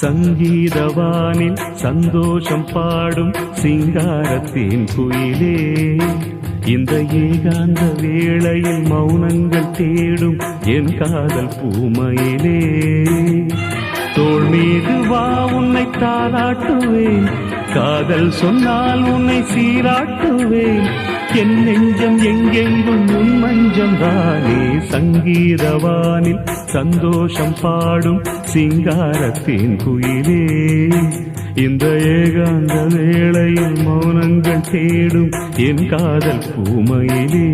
சங்கீதவானில் சந்தோஷம் பாடும் சிங்காரத்தின் குயிலே. இந்த ஏகாந்த வேளையில் மௌனங்கள் தேடும் என் காதல் பூமையிலே. தோல் மீது வா உன்னை தாளாட்டுவேன். காதல் சொன்னால் உன்னை சீராட்டுவேன். என் நெஞ்சம் எங்கெங்கும் உண்மை மஞ்சம் தானே சங்கீதவானில் சந்தோஷம் பாடும் சிங்காரத்தின் குயிலே. இந்த ஏகாந்த வேளையில் மௌனங்கள் தேடும் என் காதல் பூமையிலே.